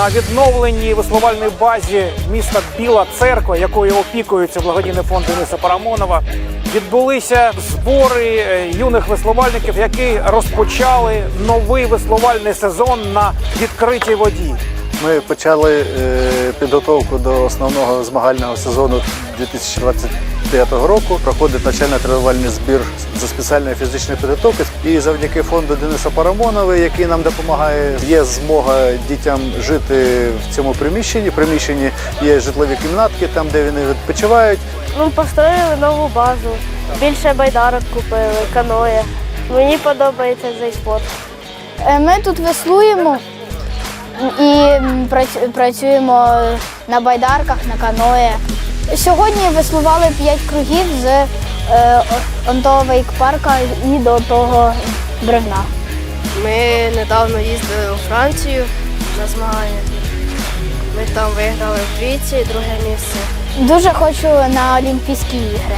на відновленій веслувальній базі міста Біла Церква, якою опікується благодійний фонд Дениса Парамонова, відбулися збори е, юних веслувальників, які розпочали новий веслувальний сезон на відкритій воді. Ми почали е, підготовку до основного змагального сезону 2025 року. Проходить навчально-тренувальний збір за спеціальної фізичної підготовки. І завдяки фонду Дениса Парамонова, який нам допомагає, є змога дітям жити в цьому приміщенні. В приміщенні є житлові кімнатки, там де вони відпочивають. Ну, построїли нову базу, більше байдарок купили, каноє. Мені подобається цей спорт. Е, Ми тут веслуємо і працюємо на байдарках, на каное. Сьогодні веслували 5 кругів з е, о- онтого вейк-парка і до того бревна. Ми недавно їздили у Францію на змагання. Ми там виграли в вдвічі, друге місце. Дуже хочу на Олімпійські ігри.